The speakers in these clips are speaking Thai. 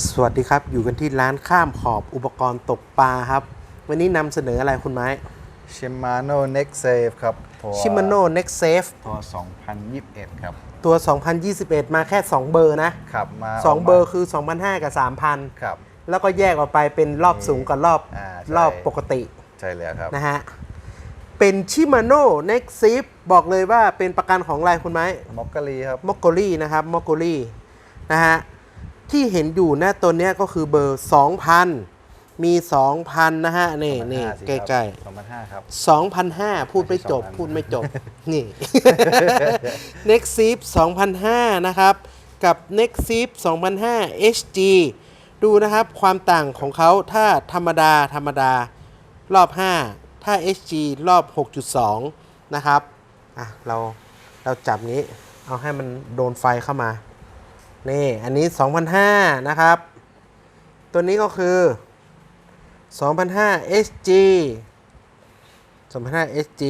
สวัสดีครับ อยู่กันที่ร้านข้ามขอบอุปกรณ์ตกปลาครับ วันนี้นำเสนออะไรคุณไม้ชิมาโน่ Next Save ครับตัวชิม a โน่ Next Safe ตัว 2021 ครับ ตัว 2021 มาแค่ 2 เบอร์นะขับมา2เบอร์คือ2,500กับ3,000 ครับ แล้วก็แยกออกไปเป็นรอบสูงกับรอบอ่าใช่ รอบปกติใช่แล้วครับ นะฮะ เป็นชิมาโน่ Next Safe บอกเลยว่าเป็นประกันของอะไรคุณไม้ มอกกะลีครับ มอกโกลี่นะครับมอกโกลี่นะฮะ ที่เห็นอยู่หน้าตัวเนี้ยก็คือเบอร์ 2,000 มี 2,000 นะฮะ นี่นี่ใกล้ๆ2005ครับ 2,005 พูดไม่จบ2,500 พูดไม่จบ นี่ Next s i p 2,005 นะครับ กับ Next s i p 2,005 HG ดูนะครับ ความต่างของเขาถ้าธรรมดาธรรมดา รอบ 5 ถ้า HG รอบ 6.2 นะครับ อะ เราเราจับงี้ เอาให้มันโดนไฟเข้ามา นี่อันนี้ 2,005นะครับ ตัวนี้ก็คือ2,005 SG 2,005 SG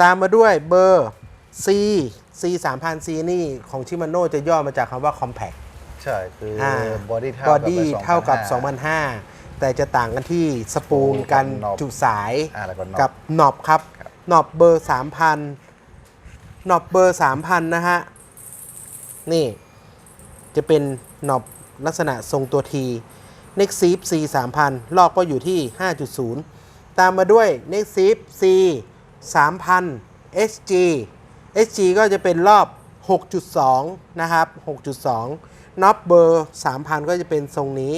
ตามมาด้วยเบอร์ C C 3,000 C นี่ของชิมาโน่จะย่อมาจากคำว่า compact ใช่ คืออบอดี้เท่าบอกับดี้ไปเท่ากับ2,500 2,005แต่จะต่างกันที่สปูลกันน็อปจุสายอ่าแล้วก็น็อปกับหนอบครับครับหนอบเบอร์ 3,000หนอบเบอร์ 3,000 นะฮะ นี่ จะเป็นหนอบลักษณะทรงตัว T Next s e e p C 3,000 ลอกก็อยู่ที่ 5.0 ตามมาด้วย Next s e e p C 3,000 SG SG ก็จะเป็นรอบ 6.2 นะครับ 6.2 น็อปเบอร์ 3,000 ก็จะเป็นทรงนี้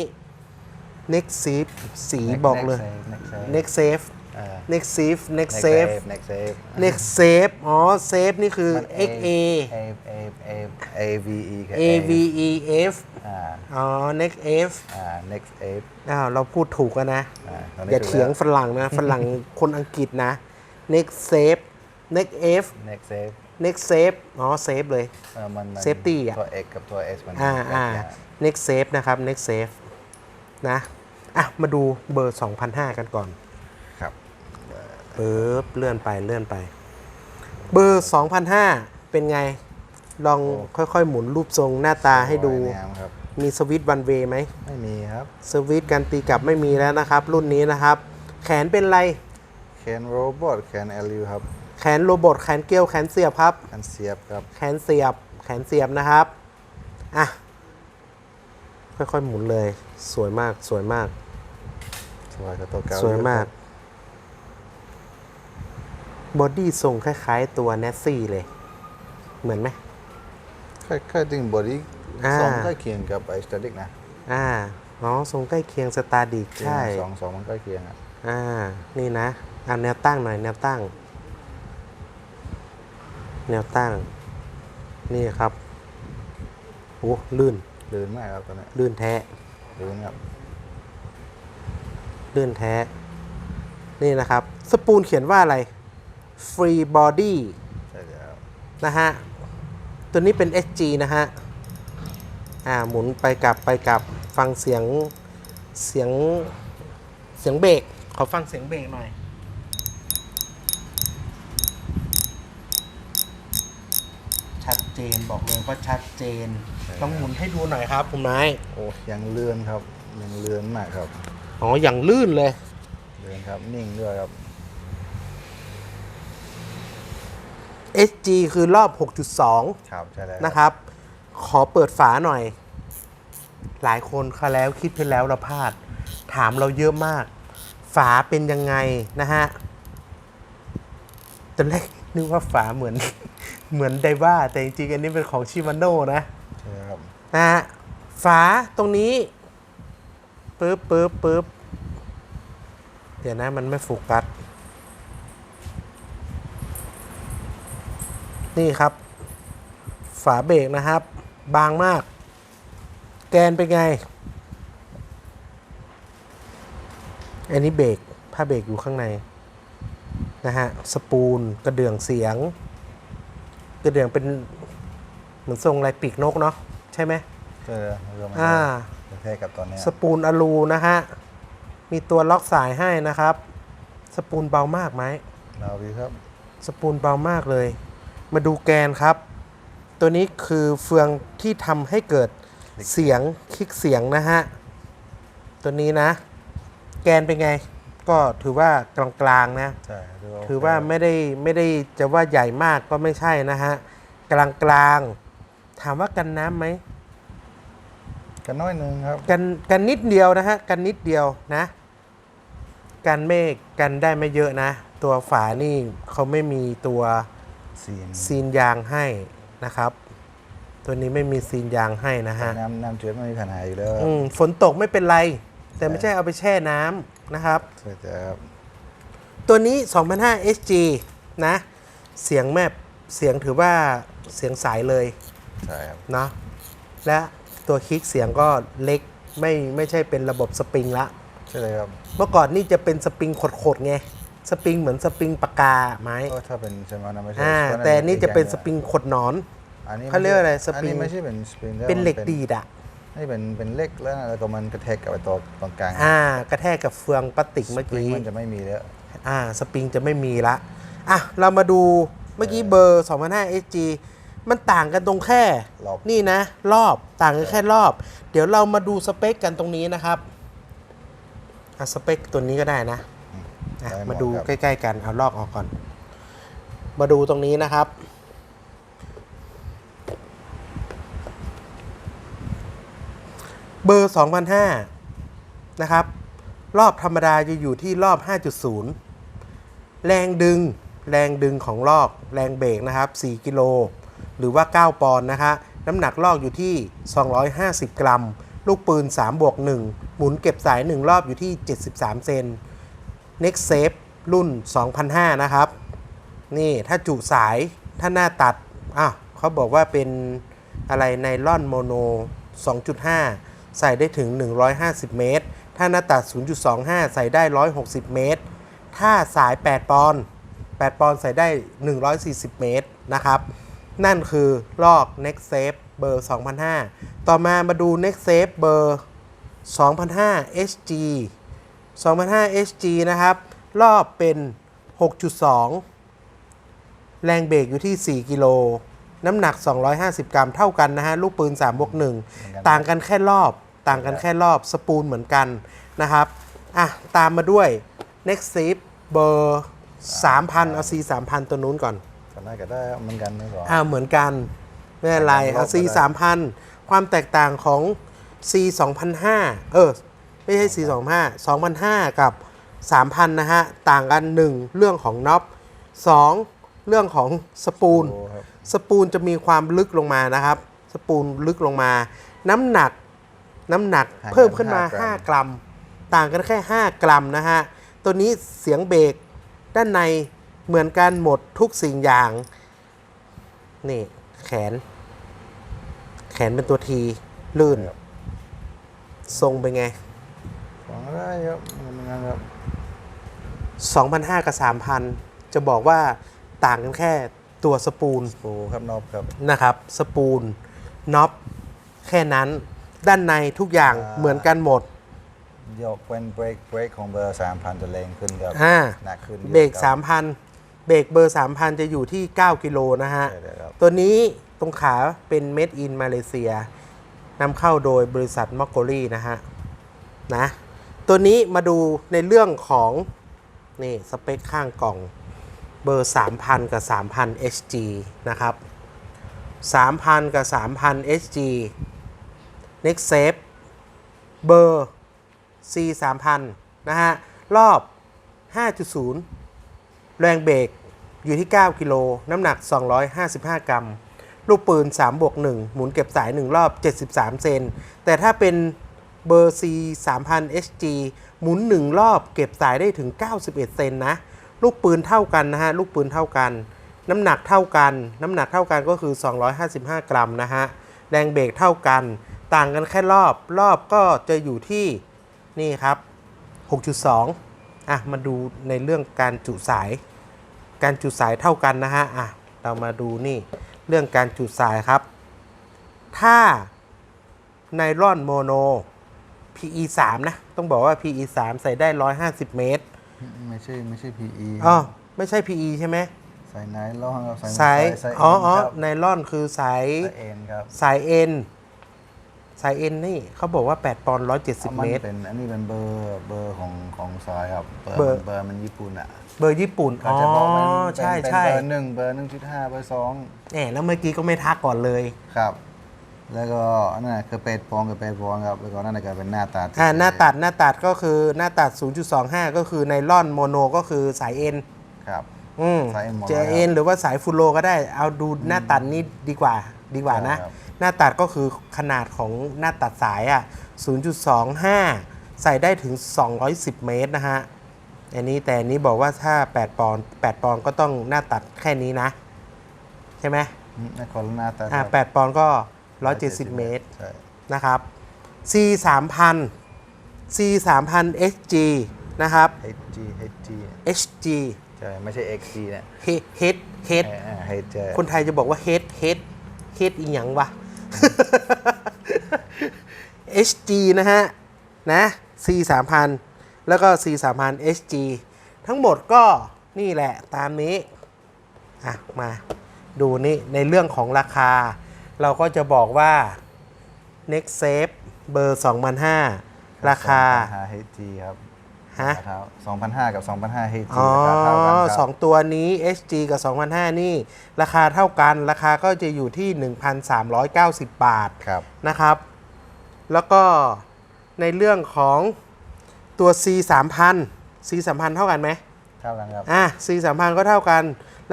Next s e e p สีบอกเลย Next Save Next Next Save Safe Next Safe Next Next Safe Save Next Save Next Safe อ๋อ Safe นี่คือมัน XA A A A A V E กับ A V E F อ่าอ๋อ Next F อ่า Next Save อ้าวเราพูดถูกแล้วนะอ่าตอนนี้อย่าถูกเถียงแล้วฝรั่งนะฝรั่งคนอังกฤษนะ Next Safe Next F Next Save Next Safe อ๋อ Safe เลยเออมันมัน Safety อะตัว X กับตัว S มันอ่าอ่าแยกกัน Next Safe นะครับ Next Safe นะอะมาดูเบอร์2,500กันก่อนครับ ปึ๊บเลื่อนไปเลื่อนไป เบอร์2,500เป็นไง ลองค่อยๆ หมุนรูปทรงหน้าตาให้ดู สวยงามครับ มีสวิตช์วันเวย์ไหมไม่มีครับ สวิตช์การตีกลับไม่มีแล้วนะครับ รุ่นนี้นะครับ แขนเป็นไรแคนโรบอทแคนเอลิวครับแขนโรบอทแขนเกลียวแขนเสียบครับแคนเสียบครับ แขนเสียบ แขนเสียบนะครับ อะ ค่อยๆหมุนเลย สวยมาก สวยมาก สวยกับตัวเก่าสวยมาก บอดี้ทรงคล้ายๆตัวเนสซี่เลย เหมือนไหมค่อยๆดึงบอดี้อ่าสองใกล้เคียงกับไอสตติกนะอ่าอ๋อทรงใกล้เคียงสตาร์ดิกใช่สองสองมันใกล้เคียงอะอ่า นี่นะอ่าแนวตั้งหน่อยแนวตั้ง แนวตั้ง นี่ครับโอ้ลื่น ลื่นมากครับตอนนี้ลื่นแท้ ลื่นครับ ลื่นแท้ นี่นะครับ สปูลเขียนว่าอะไร Free Body ใช่แล้วนะฮะ ตัวนี้เป็น SG นะฮะ อ่า หมุนไปกลับไปกลับ ฟังเสียง เสียง เสียงเบรก ขอฟังเสียงเบรกหน่อย ชัดเจนบอกเลยว่าชัดเจน ต้องหมุนให้ดูหน่อยครับคุณไม้โอ้ยังเลื่อนครับยังเลื่อนมากครับ อ๋อ อย่างลื่นเลย เลื่อนครับ นิ่งด้วยครับ SG คือรอบ 6.2 ครับใช่แล้วนะครับ ขอเปิดฝาหน่อย หลายคนเขาแล้วคิดไปแล้วเราพลาด ถามเราเยอะมาก ฝาเป็นยังไงนะฮะตอนแรกนึกว่าฝาเหมือนเหมือนไดว่าแต่จริงๆ อันนี้เป็นของชิมาโน่นะใช่ครับนะฮะฝาตรงนี้ปึ๊บปึ๊บปึ๊บเดี๋ยวนะมันไม่โฟกัส นี่ครับ ฝาเบรกนะครับ บางมาก แกนเป็นไง อันนี้เบรกผ้าเบรกอยู่ข้างในนะฮะ สปูลกระเดื่องเสียง กระเดื่องเป็นเหมือนทรงลายปีกนกเนาะใช่ไหมใช่แล้วเรื่องมันอ่าจะเท่กับตอนเนี้ยสปูลอะลูนะฮะ มีตัวล็อกสายให้นะครับ สปูลเบามากไหมเราดีครับ สปูลเบามากเลย มาดูแกนครับ ตัวนี้คือเฟืองที่ทำให้เกิดเสียงคลิกเสียงนะฮะ ตัวนี้นะ แกนเป็นไง ก็ถือว่ากลางๆนะ ใช่ถือว่าถือว่าไม่ได้ไม่ได้จะว่าใหญ่มากก็ไม่ใช่นะฮะ กลางกลางๆถามว่ากันน้ำไหม กันน้อยหนึงครับ กันกันนิดเดียวนะฮะ กันนิดเดียวนะ กันเมฆกันได้ไม่เยอะนะ ตัวฝานี่เขาไม่มีตัว ซีนซีนยางให้นะครับ ตัวนี้ไม่มีซีนยางให้นะฮะน้ำน้ำเจือไม่มีปัญหาอยู่แล้วครับอืมฝนตกไม่เป็นไร แต่ไม่ใช่เอาไปแช่น้ำนะครับ ใช่จ้ะครับตัวนี้ 2005 SG นะ เสียงแมบเสียงถือว่าเสียงสายเลยใช่ครับเนาะและตัวคลิกเสียงก็เล็กไม่ไม่ใช่เป็นระบบสปริงละ ใช่เลยครับ เมื่อก่อนนี่จะเป็นสปริงขดๆไง สปริงเหมือนสปริงปากกาไม้ก็ถ้าเป็นใช่ไหมนะไม่ใช่อ่าก็าแต่อันนี่จะเป็นสปริงงขดหนอนอันนี้เขาเรียกอะไรสปริงอันนี้ไม่ใช่เป็นสปริงแล้วเป็นเหล็กมัดีดอะนี่เป็นเป็นเหล็กแล้วนะแล้วก็มันกระแทกกับไอ้ตัวตรงกลางอ่ากระแทกกับเฟืองพลาสติกเมื่อสปริงกี้มันจะไม่มีแล้วอ่าสปริงจะไม่มีละอะเรามาดูเมื่อกี้เบอร์2005 SG มันต่างกันตรงแค่รอบนี่นะ รอบต่างกันแค่รอบ เดี๋ยวเรามาดูสเปคกันตรงนี้นะครับอะสเปคตัวนี้ก็ได้นะ อะได้หมาดูครับ ใกล้ๆกันเอาลอกออกก่อน มาดูตรงนี้นะครับ เบอร์2005นะครับ รอบธรรมดาจะอยู่ที่รอบ 5.0 แรงดึง แรงดึงของลอกแรงเบรกนะครับ 4 กิโล หรือว่า 9 ปอนด์นะคะน้ำหนักลอกอยู่ที่ 250 กรัม ลูกปืน 3 บวก 1 หมุนเก็บสาย 1 รอบอยู่ที่ 73 เซน Next Safe รุ่น 2005 นะครับ นี่ถ้าจุสายถ้าหน้าตัดอ้าวเขาบอกว่าเป็นอะไรไนล่อนโมโน 2.5 ใส่ได้ถึง 150 เมตร ถ้าหน้าตัด 0.25 ใส่ได้ 160 เมตร ถ้าสาย 8 ปอนด์8ปอนด์ใส่ได้ 140 เมตรนะครับ นั่นคือลอก Next Safe เบอร์ 2005 ต่อมามาดู Next Safe เบอร์ 2005 HG 2005 HG นะครับ รอบเป็น 6.2 แรงเบรกอยู่ที่ 4 กิโล น้ำหนัก 250 กรัมเท่ากันนะฮะ ลูกปืน3บวก1ต่างกันแค่รอบ ต่างกันแค่รอบ สปูลเหมือนกันนะครับ อะ ตามมาด้วย Next s i p เบอร์ 3,000 เอา C 3,000 ตัวนู้นก่อนก็น่าจะได้เหมือนกันไม่หรออ่า เหมือนกันไม่เป็นไรแต่เอารอบ C ก็ได้3,000 ความแตกต่างของ C 2,500เออ ไม่ใช่ C 2,500 2,500 กับ 3,000 นะฮะ ต่างกัน 1 เรื่องของน็อป2เรื่องของสปูลโอ้ครับสปูลจะมีความลึกลงมานะครับ สปูลลึกลงมา น้ำหนัก น้ำหนักห่างกันเพิ่มขึ้นมาห้ากรัม5กรัม ต่างกันแค่ 5 กรัมนะฮะ ตัวนี้เสียงเบรกด้านในเหมือนกันหมดทุกสิ่งอย่าง นี่แขน แขนเป็นตัวที ลื่นครับทรงเป็นไง ฟังได้ครับเหมือนกันครับ2,500 กับ 3,000 จะบอกว่าต่างกันแค่ตัวสปูลปูครับนอบครับ นะครับ สปูลน็อปแค่นั้น ด้านในทุกอย่างอ่า เหมือนกันหมด ยกเว้นเบรกเบรกของเบอร์3,000จะแรงขึ้นครับอ่า หนักขึ้นเบรกค3,000 เบรกเบอร์ 3,000 จะอยู่ที่ 9 กิโลนะฮะ ใช่เลยครับตัวนี้ตรงขาเป็น Made in มาเลเซียนำเข้าโดยบริษัทมอกโกลี่นะฮะ นะ ตัวนี้มาดูในเรื่องของนี่สเปคข้างกล่องเบอร์ 3,000 กับ 3,000 HG นะครับ 3,000 กับ 3,000 HG Next Safe เบอร์ C 3,000นะฮะ รอบ 5.0 แรงเบรกอยู่ที่ 9 กิโล น้ำหนัก 255 กรัม ลูกปืน 3 บวก 1 หมุนเก็บสาย 1 รอบ 73 เซน แต่ถ้าเป็น เบอร์ C 3000 HG หมุน 1 รอบเก็บสายได้ถึง 91 เซนนะ ลูกปืนเท่ากันนะฮะ ลูกปืนเท่ากัน น้ำหนักเท่ากัน น้ำหนักเท่ากันก็คือ 255 กรัมนะฮะ แรงเบรกเท่ากัน ต่างกันแค่รอบ รอบก็จะอยู่ที่นี่ครับ 6.2 อะ มาดูในเรื่องการจุสาย การจุดสายเท่ากันนะฮะ อะ เรามาดูนี่เรื่องการจุดสายครับ ถ้าไนลอนโมโน PE 3นะ ต้องบอกว่า PE 3ใส่ได้ 150 เมตร ไม่ใช่ไม่ใช่ PE อ๋อไม่ใช่ PE ใช่ไหมใส่ไนล่องครับใส่สายใส่อ๋อเอ็นอ๋อครับไนลอนคือสายใส่เอ็นครับสายเอ็นสายเอ็นนี่เขาบอกว่า 8 ปอนด์170มัเมนตรเป็นอันนี้เป็นเบอร์เบอร์ของของซอยครับเบอร์เบอร์มันญี่ปุ่นอะเบอร์ญี่ปุ่นเขาอ๋อจะบอกมันเป็นใช่เป็นใช่เบอร์หนึ่งเบอร์หนึ่งจุดห้าเบอร์สองแหมแล้วเมื่อกี้ก็ไม่ทักก่อนเลยครับ แล้วก็อันนั้นนะคือเป็ดปองกับเป็ดปองครับแล้วก็นั่นนะก็เป็นหน้าตาที่อ่าหน้าตัดหน้าตัดก็คือหน้าตัด 0.25 ก็คือไนล่อนโมโนก็คือสายเอ็นครับ อืมสายเอ็นหมดจะแล้วเอ็นหรือว่าสายฟูโรก็ได้ เอาดูหน้าตัดนี่ดีกว่าดีกว่านะ ครับ หน้าตัดก็คือขนาดของหน้าตัดสายอะ 0.25 ใส่ได้ถึง 210 เมตรนะฮะอันนี้แต่อันนี้บอกว่าถ้า 8 ปอนด์8ปอนด์ก็ต้องหน้าตัดแค่นี้นะ ใช่ไหม อืมในคนละหน้าตาอ่าครับ8ปอนด์ก็ 170 เมตรใช่นะครับ C 3000 C 3000 XG นะครับ HG HG HG ใช่ไม่ใช่ XG เนี่ย Head Head Head เออเออ HG คนไทยจะบอกว่า Head Head Head อีหยังวะ HG นะฮะ นะ C 3000แล้วก็ C 3000 HG ทั้งหมดก็นี่แหละตามนี้ อะ มาดูนี่ในเรื่องของราคา เราก็จะบอกว่า Next Safe เบอร์2005 ราคา 2,500 HG ครับฮะ ราคา2,500 กับ 2,500 HG อ๋อราคาเท่ากันคสรัอบงตัวนี้ HG กับ 2005 นี่ ราคาเท่ากัน ราคาก็จะอยู่ที่ 1,390 บาท ครับ นะครับ แล้วก็ในเรื่องของตัว C 3000 C 3000เท่ากันไหมเท่ากันครับ อะ C 3000ก็เท่ากัน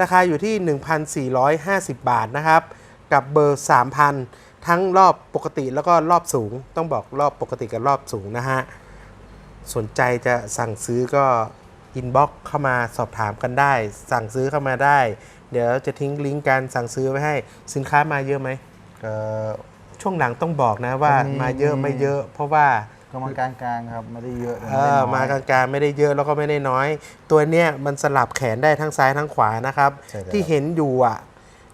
ราคาอยู่ที่ 1,450 บาทนะครับ กับเบอร์ 3,000 ทั้งรอบปกติแล้วก็รอบสูง ต้องบอกรอบปกติกับรอบสูงนะฮะ สนใจจะสั่งซื้อก็อินบ็อกเข้ามาสอบถามกันได้ สั่งซื้อเข้ามาได้ เดี๋ยวจะทิ้งลิงก์การสั่งซื้อไว้ให้สินค้ามาเยอะไหมก็ช่วงหลังต้องบอกนะว่ามีมาเยอะไม่เยอะ เพราะว่าก็มากลางๆครับไม่ได้เยอะเอไม่ได้อน้อยมากลางๆไม่ได้เยอะแล้วก็ไม่ได้น้อย ตัวเนี้ยมันสลับแขนได้ทั้งซ้ายทั้งขวานะครับใช่แล้วที่เห็นอยู่อะ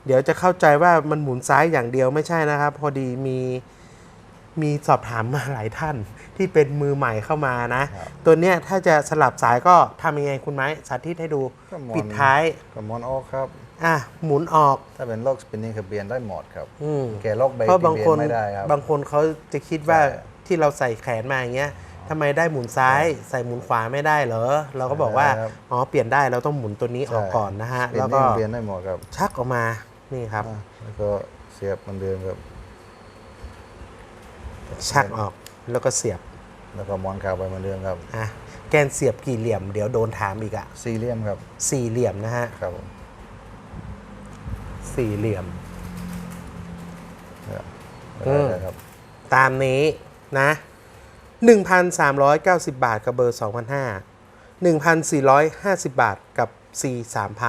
เดี๋ยวจะเข้าใจว่ามันหมุนซ้ายอย่างเดียวไม่ใช่นะครับ พอดีมีมีสอบถามมาหลายท่านที่เป็นมือใหม่เข้ามานะ ตัวเนี้ยถ้าจะสลับสายก็ทำยังไงคุณไม้สาธิตให้ดูก็หมุน ปิดท้ายก็มอนออกครับ อะหมุนออก ถ้าเป็นโรคสปินนิ่งคือเปลี่ยนได้หมดครับ อืม แกโรคใบเพราะบางเปลี่ยคนนไม่ได้ครับ บางคนเขาจะคิดว่าใช่ ที่เราใส่แขนมาอย่างเงี้ยทำไมได้หมุนซ้าย ใส่หมุนขวาไม่ได้เหรอ เราก็บอกว่าครับอ๋อ เปลี่ยนได้เราต้องหมุนตัวนี้ออกก่อนนะฮะเปลี่ยแล้วนก็นิ่งเปลี่ยนได้หมดครับ ชักออกมา นี่ครับ อะแล้วก็เสียบเหมันเดิมครับ ชักออกแล้วก็เสียบแล้วก็มอนคาวไปเหมือนเดิมครับ อะแกนเสียบกี่เหลี่ยม เดี๋ยวโดนถามอีกอะสี่เหลี่ยมครับ สี่เหลี่ยมนะฮะครับผมสี่เหลี่ยม ครับอืม ได้ครับ ตามนี้นะ 1,390 บาทกับเบอร์ 2,500 1,450 บาทกับ C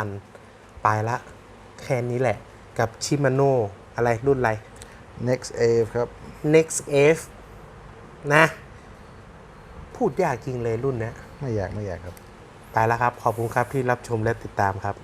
3,000 ไปละ แค่นี้แหละ กับชิมาโนอะไรรุ่นอะไร next a ครับ Next F นะ พูดยากจริงเลยรุ่นเนี้ยไม่อยากไม่อยากครับไปแล้วครับ ขอบคุณครับที่รับชมและติดตามครับ